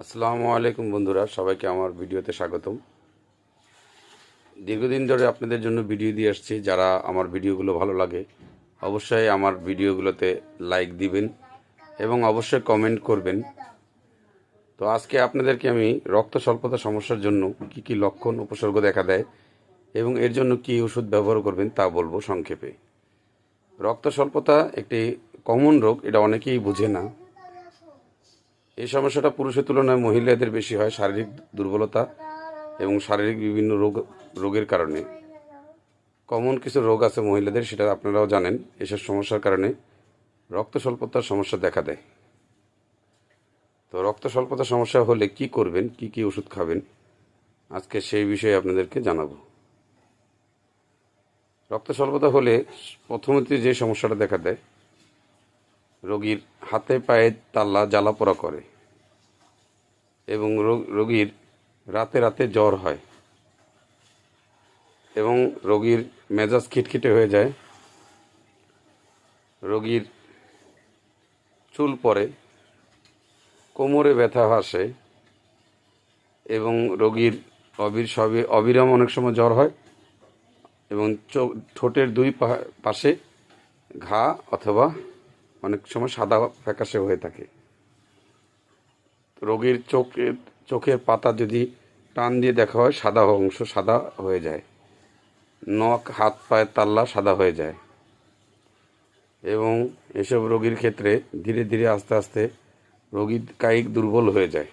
আসসালামু আলাইকুম বন্ধুরা, সবাইকে আমার ভিডিওতে স্বাগতম। দীর্ঘদিন ধরে আপনাদের জন্য ভিডিও দিয়ে আসছি, যারা আমার ভিডিওগুলো ভালো লাগে, অবশ্যই আমার ভিডিওগুলোতে লাইক দিবেন এবং অবশ্যই কমেন্ট করবেন। তো আজকে আপনাদেরকে আমি রক্ত স্বল্পতা সমস্যার জন্য কি কি লক্ষণ, উপসর্গ দেখা দেয় এবং এর জন্য কি ওষুধ ব্যবহার করবেন তা বলব সংক্ষেপে। রক্ত স্বল্পতা একটি কমন রোগ, এটা অনেকেই বুঝে না। এই সমস্যাটা পুরুষের তুলনায় মহিলাদের বেশি হয়, শারীরিক দুর্বলতা এবং শারীরিক বিভিন্ন রোগ, রোগের কারণে। কমন কিছু রোগ আছে মহিলাদের, সেটা আপনারাও জানেন। এসব সমস্যার কারণে রক্ত স্বল্পতার সমস্যা দেখা দেয়। তো রক্ত স্বল্পতার সমস্যা হলে কি করবেন, কি কি ওষুধ খাবেন, আজকে সেই বিষয়ে আপনাদেরকে জানাব। রক্ত স্বল্পতা হলে প্রথমত যে সমস্যাটা দেখা দেয় রোগীর হাতে পায়ে তাল্লা জ্বালা পোড়া করে এবং রোগ- রোগীর রাতে রাতে জ্বর হয় এবং রোগীর মেজাজ খিটখিটে হয়ে যায়। রোগীর চুল পড়ে, কোমরে ব্যথা আসে এবং রোগীর অবির সবে অবিরাম অনেক সময় জ্বর হয় এবং চোখ ঠোঁটের দুই পাশে ঘা অথবা অনেক সময় সাদা ফ্যাকাশে হয়ে থাকে। রোগীর চোখের চোখের পাতা যদি টান দিয়ে দেখা হয়, সাদা অংশ সাদা হয়ে যায়। নখ, হাত, পায়ের তাল্লা সাদা হয়ে যায়। এবং এসব রোগীর ক্ষেত্রে ধীরে ধীরে আস্তে আস্তে রোগীর কায়িক দুর্বল হয়ে যায়।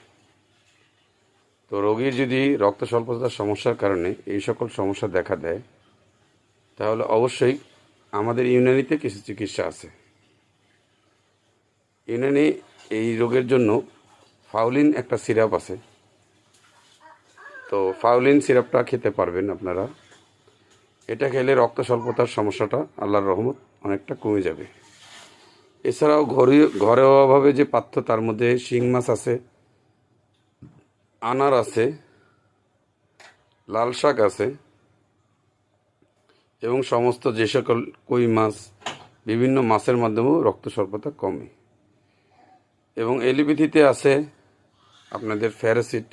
তো রোগীর যদি রক্ত স্বল্পতার সমস্যার কারণে এই সকল সমস্যা দেখা দেয়, তাহলে অবশ্যই আমাদের ইউনানিতে কিছু চিকিৎসা আছে। ইউনানি এই রোগের জন্য ফাউলিন একটা সিরাপ আছে। তো ফাউলিন সিরাপটা খেতে পারবেন আপনারা। এটা খেলে রক্ত স্বল্পতার সমস্যাটা আল্লাহর রহমত অনেকটা কমে যাবে। এছাড়াও ঘরে ঘরোয়াভাবে যে পাত্র, তার মধ্যে শিং মাছ আছে, আনার আছে, লাল শাক আছে, এবং সমস্ত যে সকল কই মাছ, বিভিন্ন মাছের মাধ্যমেও রক্ত স্বল্পতা কমে। এবং এলিপিথিতে আছে আপনাদের ফ্যারাসিট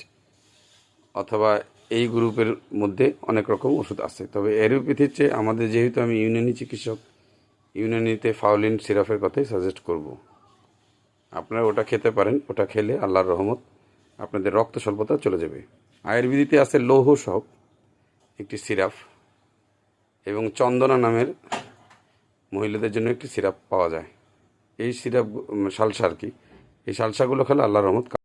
অথবা এই গ্রুপের মধ্যে অনেক রকম ওষুধ আছে। তবে এলোপ্যাথির চেয়ে আমাদের যেহেতু আমি ইউনানি চিকিৎসক, ইউনানিতে ফাউলিন সিরাপের কথাই সাজেস্ট করব। আপনারা ওটা খেতে পারেন, ওটা খেলে আল্লাহর রহমত আপনাদের রক্ত স্বল্পতা চলে যাবে। আয়ুর্বেদিতে আছে লৌহ সব, একটি সিরাপ, এবং চন্দনা নামের মহিলাদের জন্য একটি সিরাপ পাওয়া যায়। এই সিরাপ সালসা আর কি? এই সালসাগুলো খেলে আল্লাহ রহমত